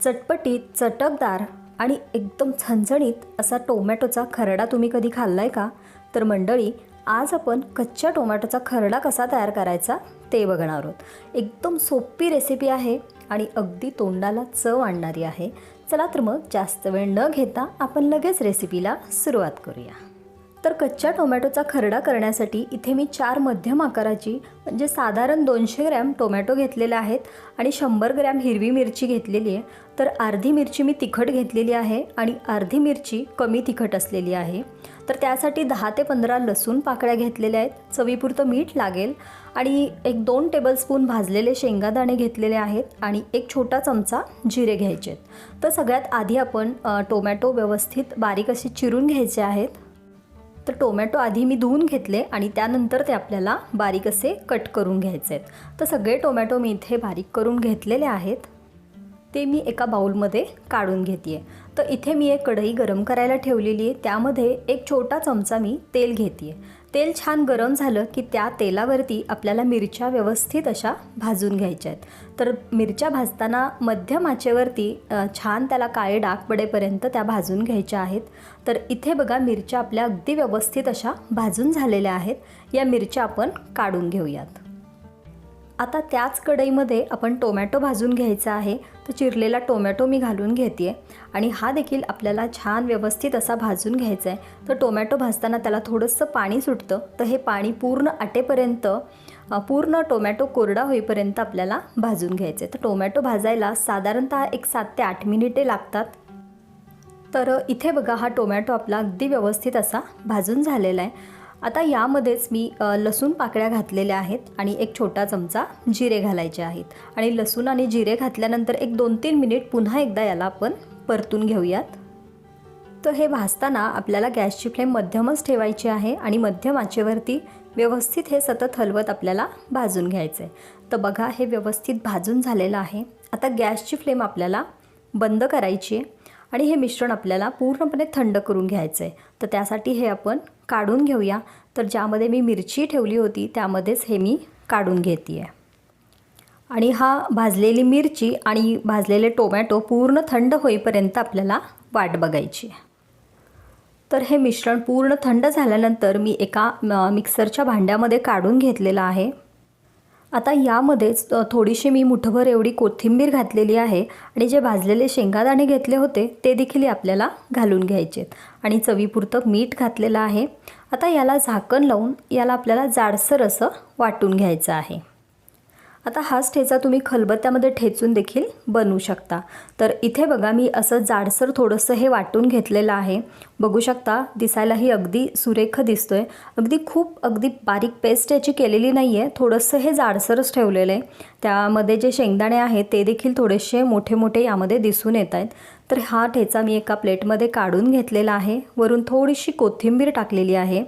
चटपटीत चटकदार आणि एकदम झणझणीत असा टोमॅटोचा खरडा तुम्ही कधी खाल्ला आहे का? तर मंडळी आज आपण कच्च्या टोमॅटोचा खरडा कसा तयार करायचा ते बघणार आहोत. एकदम सोपी रेसिपी आहे आणि अगदी तोंडाला चव आणणारी आहे. चला तर मग जास्त वेळ न घेता आपण लगेच रेसिपीला सुरुवात करूया. तर कच्च्या टोमॅटोचा खरडा करण्यासाठी इथे मी चार मध्यम आकाराची म्हणजे साधारण दोनशे ग्रॅम टोमॅटो घेतलेले आहेत आणि शंभर ग्रॅम हिरवी मिरची घेतलेली आहे. तर अर्धी मिरची मी तिखट घेतलेली आहे आणि अर्धी मिरची कमी तिखट असलेली आहे. तर त्यासाठी दहा ते पंधरा लसूण पाकळ्या घेतलेल्या आहेत. चवीपुरतं मीठ लागेल. आणि एक दोन टेबलस्पून भाजलेले शेंगादाणे घेतलेले आहेत आणि एक छोटा चमचा जिरे घ्यायचे आहेत. तर सगळ्यात आधी आपण टोमॅटो व्यवस्थित बारीक असे चिरून घ्यायचे आहेत. तर टोमॅटो आधी मी धुवून घेतले आणि त्यानंतर ते आपल्याला बारीक असे कट करून घ्यायचे आहेत. तर सगळे टोमॅटो मी इथे बारीक करून घेतलेले आहेत. ते मी एका बाऊलमध्ये काढून घेते आहे तर इथे मी एक कढई गरम करायला ठेवलेली आहे. त्यामध्ये एक छोटा चमचा मी तेल घेते आहे तेल छान गरम झालं की त्या तेलावरती आपल्याला मिरच्या व्यवस्थित अशा भाजून घ्यायच्या आहेत. तर मिरच्या भाजताना मध्यम आचेवरती छान त्याला काळे डाग पडेपर्यंत त्या भाजून घ्यायच्या आहेत. तर इथे बघा मिरच्या आपल्या अगदी व्यवस्थित अशा भाजून झालेल्या आहेत. या मिरच्या आपण काढून घेऊयात. आता त्याच कढईमध्ये आपण टोमॅटो भाजून घ्यायचा आहे. तर चिरलेला टोमॅटो मी घालून घेते आणि हा देखील आपल्याला छान व्यवस्थित असा भाजून घ्यायचा आहे तर टोमॅटो भाजताना त्याला थोडंसं पाणी सुटतं. तर हे पाणी पूर्ण आटेपर्यंत पूर्ण टोमॅटो कोरडा होईपर्यंत आपल्याला भाजून घ्यायचं आहे तर टोमॅटो भाजायला साधारणतः एक सात ते आठ मिनिटे लागतात. तर इथे बघा हा टोमॅटो आपला अगदी व्यवस्थित असा भाजून झालेला आहे आता यामध्येच मी लसूण पाकळ्या घातलेल्या आहेत आणि एक छोटा चमचा जिरे घालायचे आहेत. आणि लसूण आणि जिरे घातल्यानंतर एक दोन तीन मिनिट पुन्हा एकदा याला आपण परतून घेऊयात. तर हे भाजताना आपल्याला गॅसची फ्लेम मध्यमच ठेवायची आहे आणि मध्यम आचेवरती व्यवस्थित हे सतत हलवत आपल्याला भाजून घ्यायचं आहे तर बघा हे व्यवस्थित भाजून झालेलं आहे. आता गॅसची फ्लेम आपल्याला बंद करायची आहे. आणि हे मिश्रण आपल्याला पूर्णपणे थंड करून घ्यायचं आहे तर त्यासाठी हे आपण काढून घेऊया. तर ज्यामध्ये मी मिरची ठेवली होती त्यामध्येच हे मी काढून घेते आहे आणि हा भाजलेली मिरची आणि भाजलेले टोमॅटो पूर्ण थंड होईपर्यंत आपल्याला वाट बघायची आहे. तर हे मिश्रण पूर्ण थंड झाल्यानंतर मी एका मिक्सरच्या भांड्यामध्ये काढून घेतलेलं आहे. आता यामध्येच थोडीशी मी मुठभर एवढी कोथिंबीर घातलेली आहे आणि जे भाजलेले शेंगादाणे घेतले होते ते देखील आपल्याला घालून घ्यायचे आणि चवीपुरतं मीठ घातलेलं आहे. आता याला झाकण लावून याला आपल्याला जाडसर असं वाटून घ्यायचं आहे. आता हाच ठेचा तुम्ही खलबत्त्यामध्ये ठेचून देखील बनवू शकता. तर इथे बघा मी असं जाडसर थोडंसं हे वाटून घेतलेलं आहे. बघू शकता दिसायलाही अगदी सुरेख दिसतो आहे अगदी खूप अगदी बारीक पेस्ट याची केलेली नाही आहे थोडंसं हे जाडसरच ठेवलेलं आहे. त्यामध्ये जे शेंगदाणे आहेत ते देखील थोडेसे मोठे मोठे यामध्ये दिसून येत आहेत. तर हा ठेचा मी एका प्लेटमध्ये काढून घेतलेला आहे. वरून थोडीशी कोथिंबीर टाकलेली आहे.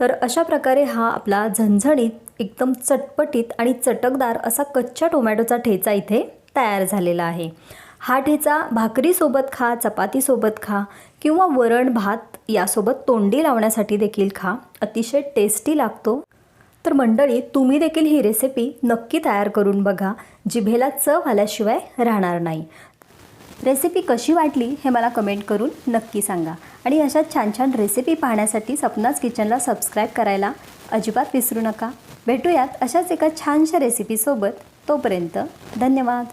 तर अशा प्रकारे हा आपला झणझणीत एकदम चटपटीत आणि चटकदार असा कच्च्या टोमॅटोचा ठेचा इथे तयार झालेला आहे. हा ठेचा भाकरीसोबत खा चपातीसोबत खा किंवा वरण भात यासोबत तोंडी लावण्यासाठी देखील खा. अतिशय टेस्टी लागतो. तर मंडळी तुम्ही देखील ही रेसिपी नक्की तयार करून बघा. जिभेला चव आल्याशिवाय राहणार नाही. रेसिपी कशी वाटली हे मला कमेंट करून नक्की सांगा. आणि अशा छान छान रेसिपी पाहण्यासाठी सपनाच किचनला सबस्क्राईब करायला अजिबात विसरू नका. भेटूयात अशाच एका छानशा रेसिपीसोबत तोपर्यंत धन्यवाद.